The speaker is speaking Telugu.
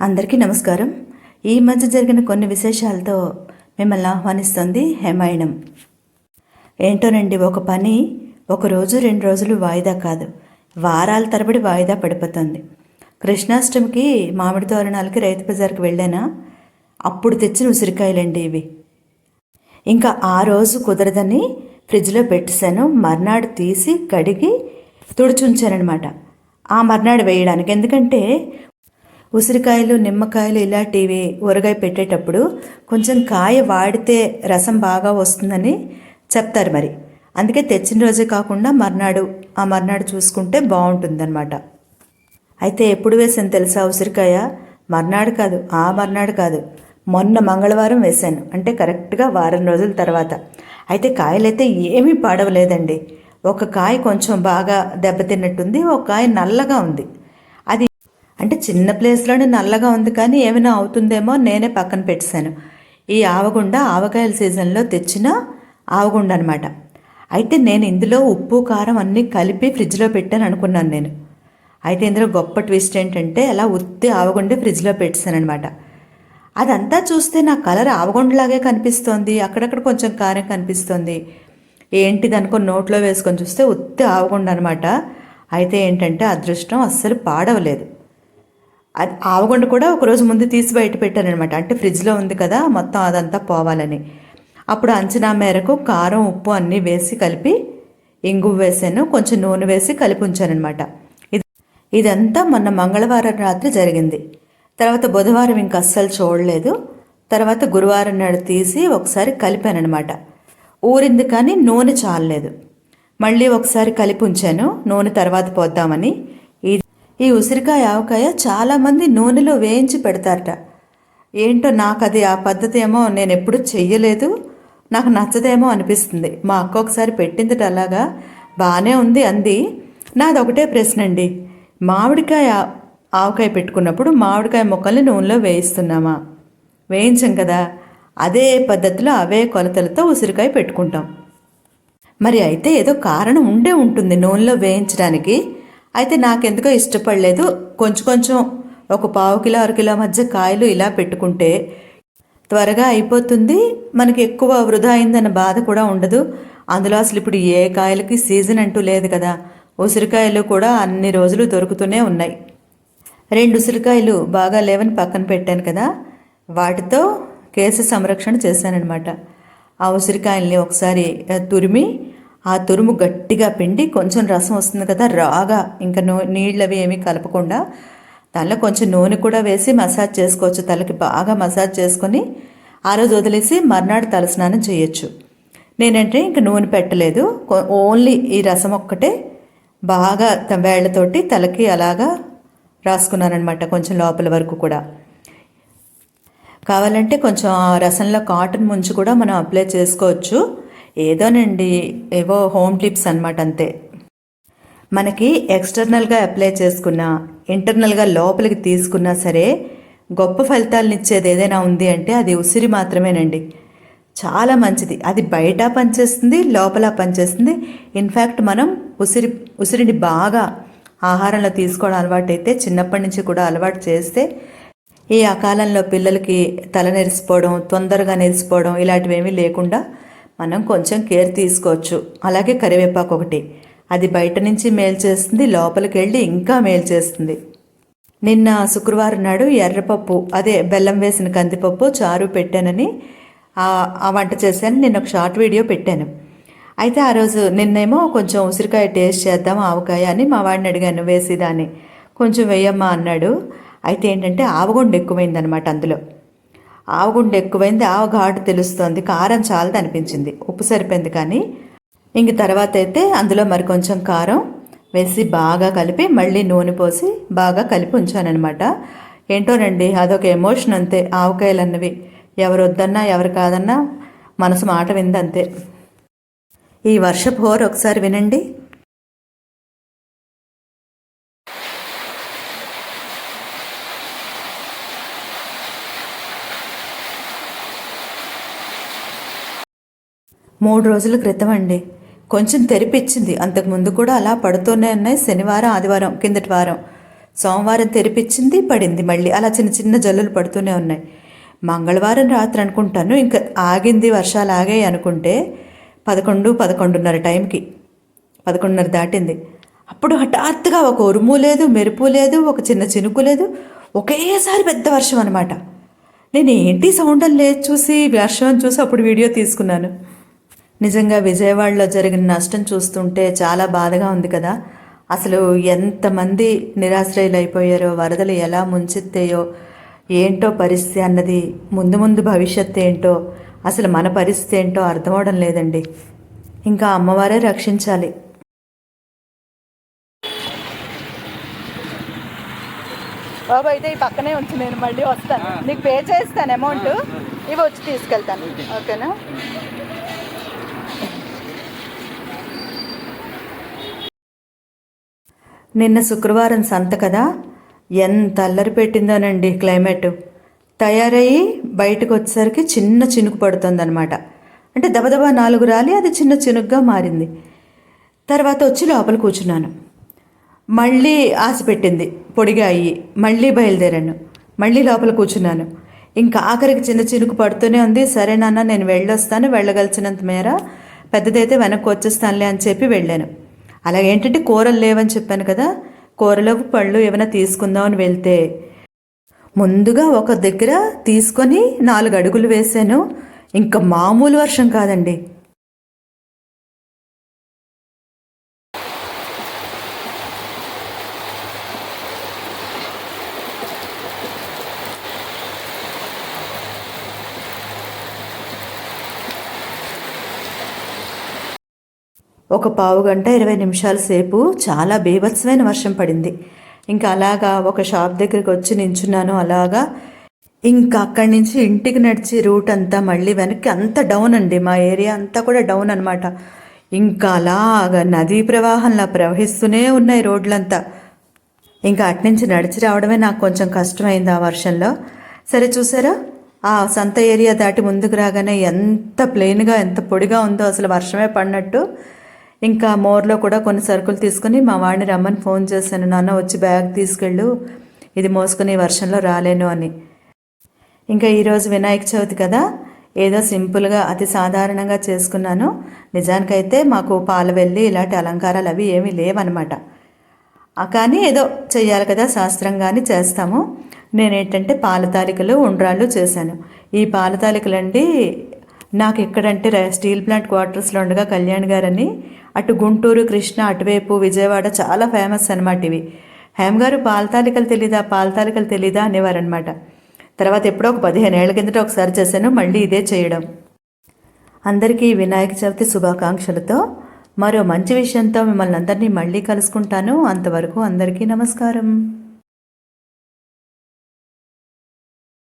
అందరికీ నమస్కారం. ఈ మధ్య జరిగిన కొన్ని విశేషాలతో మిమ్మల్ని ఆహ్వానిస్తుంది హేమాయణం ఏంటోనండి ఒక పని ఒక రోజు రెండు రోజులు వాయిదా కాదు. వారాల తరబడి వాయిదా పడిపోతుంది. కృష్ణాష్టమికి మామిడి తోరణాలకి రైతు బజార్కి వెళ్ళానా? అప్పుడు తెచ్చిన ఉసిరికాయలండి ఇవి. ఇంకా ఆ రోజు కుదరదని ఫ్రిడ్జ్లో పెట్టేశాను. మర్నాడు తీసి కడిగి తుడిచుంచానమాట ఆ మర్నాడు వేయడానికి. ఎందుకంటే ఉసిరికాయలు నిమ్మకాయలు ఇలాంటివి ఊరగాయ పెట్టేటప్పుడు కొంచెం కాయ వాడితే రసం బాగా వస్తుందని చెప్తారు మరి. అందుకే తెచ్చిన రోజే కాకుండా మర్నాడు ఆ మర్నాడు చూసుకుంటే బాగుంటుందన్నమాట. అయితే ఎప్పుడు వేసాను తెలుసా ఉసిరికాయ? మర్నాడు కాదు ఆ మర్నాడు కాదు. మొన్న మంగళవారం వేశాను అంటే కరెక్ట్గా వారం రోజుల తర్వాత. అయితే కాయలైతే ఏమీ పాడవలేదండి. ఒక కాయ కొంచెం బాగా దెబ్బతిన్నట్టుంది ఒక కాయ నల్లగా ఉంది. అంటే చిన్న ప్లేస్లోనే నల్లగా ఉంది కానీ ఏమైనా అవుతుందేమో నేనే పక్కన పెట్టేశాను. ఈ ఆవగుండ ఆవకాయల సీజన్లో తెచ్చిన ఆవగుండ అనమాట అయితే నేను ఇందులో ఉప్పు కారం అన్నీ కలిపి ఫ్రిడ్జ్లో పెట్టాను అనుకున్నాను నేను. అయితే ఇందులో గొప్ప ట్విస్ట్ ఏంటంటే అలా ఉత్తి ఆవగుండే ఫ్రిడ్జ్లో పెట్టాను అనమాట అదంతా చూస్తే నా కలర్ ఆవగొండలాగే కనిపిస్తోంది. అక్కడక్కడ కొంచెం కారం కనిపిస్తోంది. ఏంటిది అనుకుని నోట్లో వేసుకొని చూస్తే ఉత్తి ఆవగుండ అనమాట అయితే ఏంటంటే అదృష్టం అస్సలు పాడవలేదు. అది ఆవగొండ కూడా ఒకరోజు ముందు తీసి బయట పెట్టానమాట అంటే ఫ్రిడ్జ్లో ఉంది కదా మొత్తం అదంతా పోవాలని. అప్పుడు అంచనా మేరకు కారం ఉప్పు అన్నీ వేసి కలిపి ఇంగు వేసాను. కొంచెం నూనె వేసి కలిపి ఉంచానమాట ఇది ఇదంతా మొన్న మంగళవారం రాత్రి జరిగింది. తర్వాత బుధవారం ఇంక అస్సలు చూడలేదు. తర్వాత గురువారం నాడు తీసి ఒకసారి కలిపానమాట ఊరింది కానీ నూనె చాలలేదు. మళ్ళీ ఒకసారి కలిపి ఉంచాను. నూనె తర్వాత పోద్దామని. ఈ ఉసిరికాయ ఆవకాయ చాలామంది నూనెలో వేయించి పెడతారట. ఏంటో నాకు అది ఆ పద్ధతి ఏమో నేను ఎప్పుడు చెయ్యలేదు. నాకు నచ్చదేమో అనిపిస్తుంది. మా అక్క ఒకసారి పెట్టింది అలాగా. బాగానే ఉంది అంది. నాది ఒకటే ప్రశ్న అండి మామిడికాయ ఆవకాయ పెట్టుకున్నప్పుడు మామిడికాయ ముక్కల్ని నూనెలో వేయిస్తున్నామా? వేయించం కదా. అదే పద్ధతిలో అవే కొలతలతో ఉసిరికాయ పెట్టుకుంటాం. మరి అయితే ఏదో కారణం ఉండే ఉంటుంది నూనెలో వేయించడానికి. అయితే నాకెందుకో ఇష్టపడలేదు. కొంచెం కొంచెం ఒక పావు కిలో అర కిలో మధ్య కాయలు ఇలా పెట్టుకుంటే త్వరగా అయిపోతుంది. మనకి ఎక్కువ వృధా అయిందన్న బాధ కూడా ఉండదు. అందులో అసలు ఇప్పుడు ఏ కాయలకి సీజన్ అంటూ లేదు కదా. ఉసిరికాయలు కూడా అన్ని రోజులు దొరుకుతూనే ఉన్నాయి. రెండు ఉసిరికాయలు బాగా లేవని పక్కన పెట్టాను కదా. వాటితో కేసు సంరక్షణ చేశానన్నమాట. ఆ ఉసిరికాయల్ని ఒకసారి తురిమి ఆ తురుము గట్టిగా పిండి కొంచెం రసం వస్తుంది కదా రాగా ఇంకా నూ నీళ్ళు అవి ఏమీ కలపకుండా దానిలో కొంచెం నూనె కూడా వేసి మసాజ్ చేసుకోవచ్చు. తలకి బాగా మసాజ్ చేసుకొని ఆ రోజు వదిలేసి మర్నాడు తలస్నానం చేయొచ్చు. నేనంటే ఇంక నూనె పెట్టలేదు. ఓన్లీ ఈ రసం ఒక్కటే బాగా వేళ్ళతోటి తలకి అలాగా రాసుకున్నానమాట కొంచెం లోపల వరకు కూడా. కావాలంటే కొంచెం ఆ రసంలో కాటన్ ముంచి కూడా మనం అప్లై చేసుకోవచ్చు. ఏదోనండి ఏవో హోమ్ టిప్స్ అనమాట అంతే. మనకి ఎక్స్టర్నల్గా అప్లై చేసుకున్నా ఇంటర్నల్గా లోపలికి తీసుకున్నా సరే గొప్ప ఫలితాలను ఇచ్చేది ఏదైనా ఉంది అంటే అది ఉసిరి మాత్రమేనండి. చాలా మంచిది. అది బయట పనిచేస్తుంది లోపల పనిచేస్తుంది. ఇన్ఫ్యాక్ట్ మనం ఉసిరి ఉసిరిని బాగా ఆహారంలో తీసుకోవడం అలవాటు అయితే చిన్నప్పటి నుంచి కూడా అలవాటు చేస్తే ఈ అకాలంలో పిల్లలకి తల నెరిసిపోవడం తొందరగా నెరిసిపోవడం ఇలాంటివేమీ లేకుండా మనం కొంచెం కేర్ తీసుకోవచ్చు. అలాగే కరివేపాకు ఒకటి. అది బయట నుంచి మేలు చేస్తుంది లోపలికి వెళ్ళి ఇంకా మేలు చేస్తుంది. నిన్న శుక్రవారం నాడు ఎర్రపప్పు అదే బెల్లం వేసిన కందిపప్పు చారు పెట్టానని ఆ వంట చేశాను. నిన్న ఒక షార్ట్ వీడియో పెట్టాను. అయితే ఆ రోజు నిన్నేమో కొంచెం ఉసిరికాయ టేస్ట్ చేద్దాం ఆవకాయ అని మా వాడిని అడిగాను వేసేదాన్ని. కొంచెం వేయమ్మా అన్నాడు. అయితే ఏంటంటే ఆవగొండ ఎక్కువైందనమాట అందులో. ఆవగుండ ఎక్కువైంది ఆవ ఘాటు తెలుస్తోంది కారం చాలది అనిపించింది. ఉప్పు సరిపోయింది కానీ ఇంక తర్వాత అయితే అందులో మరి కొంచెం కారం వేసి బాగా కలిపి మళ్ళీ నూనె పోసి బాగా కలిపి ఉంచానన్నమాట. ఏంటోనండి అదొక ఎమోషన్ అంతే. ఆవకాయలు అన్నవి ఎవరు వద్దన్నా ఎవరు కాదన్నా మనసు మాట విందంతే. ఈ వర్షపు హోర్ ఒకసారి వినండి. మూడు రోజుల క్రితం అండి. కొంచెం తెరిపిచ్చింది. అంతకుముందు కూడా అలా పడుతూనే ఉన్నాయి. శనివారం ఆదివారం కిందటి వారం. సోమవారం తెరిపించింది పడింది మళ్ళీ. అలా చిన్న చిన్న జల్లులు పడుతూనే ఉన్నాయి. మంగళవారం రాత్రి అనుకుంటాను. ఇంకా ఆగింది వర్షాలు ఆగాయి అనుకుంటే పదకొండు పదకొండున్నర టైంకి. పదకొండున్నర దాటింది. అప్పుడు హఠాత్తుగా ఒక ఉరుము లేదు మెరుపు లేదు ఒక చిన్న చినుకు లేదు. ఒకేసారి పెద్ద వర్షం అనమాట నేను ఏంటి సౌండ్ లేదు చూసి వర్షం చూసి అప్పుడు వీడియో తీసుకున్నాను. నిజంగా విజయవాడలో జరిగిన నష్టం చూస్తుంటే చాలా బాధగా ఉంది కదా. అసలు ఎంతమంది నిరాశ్రయులు అయిపోయారో వరదలు ఎలా ముంచెత్తాయో ఏంటో పరిస్థితి అన్నది ముందు ముందు భవిష్యత్తు ఏంటో అసలు మన పరిస్థితి ఏంటో అర్థమవడం లేదండి. ఇంకా అమ్మవారే రక్షించాలి. బాబు అయితే ఈ పక్కనే ఉంచు నేను మళ్ళీ వస్తాను. నీకు పే చేస్తాను అమౌంట్. ఇవి వచ్చి తీసుకెళ్తాను. ఓకేనా? నిన్న శుక్రవారం సంత కదా? ఎంత అల్లరి పెట్టిందోనండి క్లైమేట్. తయారయ్యి బయటకు వచ్చేసరికి చిన్న చినుకు పడుతుందన్నమాట అంటే దబదబా నాలుగు రాలి అది చిన్న చినుకుగా మారింది. తర్వాత వచ్చి లోపల కూర్చున్నాను. మళ్ళీ ఆశ పెట్టింది పొడిగా అయ్యి మళ్ళీ బయలుదేరాను. మళ్ళీ లోపల కూర్చున్నాను. ఇంకా ఆఖరికి చిన్న చినుకు పడుతూనే ఉంది. సరే నాన్న నేను వెళ్ళొస్తాను వెళ్ళగలిసినంత మేర పెద్దదైతే వెనక్కి వచ్చేస్తానులే అని చెప్పి వెళ్ళాను. అలాగే ఏంటంటే కూరలు లేవని చెప్పాను కదా కూరలోపు పళ్ళు ఏమైనా తీసుకుందామని వెళ్తే ముందుగా ఒక దగ్గర తీసుకొని నాలుగు అడుగులు వేశాను. ఇంకా మామూలు వర్షం కాదండి. ఒక పావు గంట ఇరవై నిమిషాల సేపు చాలా బీభత్సమైన వర్షం పడింది. ఇంకా అలాగా ఒక షాప్ దగ్గరికి వచ్చి నించున్నాను అలాగా. ఇంకా అక్కడి నుంచి ఇంటికి నడిచి రూట్ అంతా మళ్ళీ వెనక్కి అంత డౌన్ అండి. మా ఏరియా అంతా కూడా డౌన్ అనమాట ఇంకా అలాగా నదీ ప్రవాహంలా ప్రవహిస్తూనే ఉన్నాయి రోడ్లంతా. ఇంకా అట్నుంచి నడిచి రావడమే నాకు కొంచెం కష్టమైంది ఆ వర్షంలో. సరే చూసారా? ఆ సంత ఏరియా దాటి ముందుకు రాగానే ఎంత ప్లెయిన్గా ఎంత పొడిగా ఉందో అసలు వర్షమే పడినట్టు. ఇంకా మోర్లో కూడా కొన్ని సరుకులు తీసుకుని మా వాడిని రమ్మని ఫోన్ చేశాను. నాన్న వచ్చి బ్యాగ్ తీసుకెళ్ళు. ఇది మోసుకుని వర్షంలో రాలేను అని. ఇంకా ఈరోజు వినాయక చవితి కదా. ఏదో సింపుల్గా అతి సాధారణంగా చేసుకున్నాను. నిజానికైతే మాకు పాలు వెళ్ళి ఇలాంటి అలంకారాలు అవి ఏమీ లేవన్నమాట. కానీ ఏదో చెయ్యాలి కదా శాస్త్రంగానే చేస్తాము. నేనేంటంటే పాల తాలికలు ఉండ్రాళ్ళు చేశాను. ఈ పాల తాలికలండి నాకు ఎక్కడంటే స్టీల్ ప్లాంట్ క్వార్టర్స్లో ఉండగా కళ్యాణ్ గారని అటు గుంటూరు కృష్ణ అటువైపు విజయవాడ చాలా ఫేమస్ అనమాట ఇవి. హేమ్ గారు పాలతాలికలు తెలీదా పాలతాలికలు తెలీదా అనేవారనమాట తర్వాత ఎప్పుడో ఒక పదిహేను ఏళ్ళ కిందట ఒకసారి చేశాను మళ్ళీ ఇదే చేయడం. అందరికీ వినాయక చవితి శుభాకాంక్షలతో మరో మంచి విషయంతో మిమ్మల్ని అందరినీ మళ్ళీ కలుసుకుంటాను. అంతవరకు అందరికీ నమస్కారం.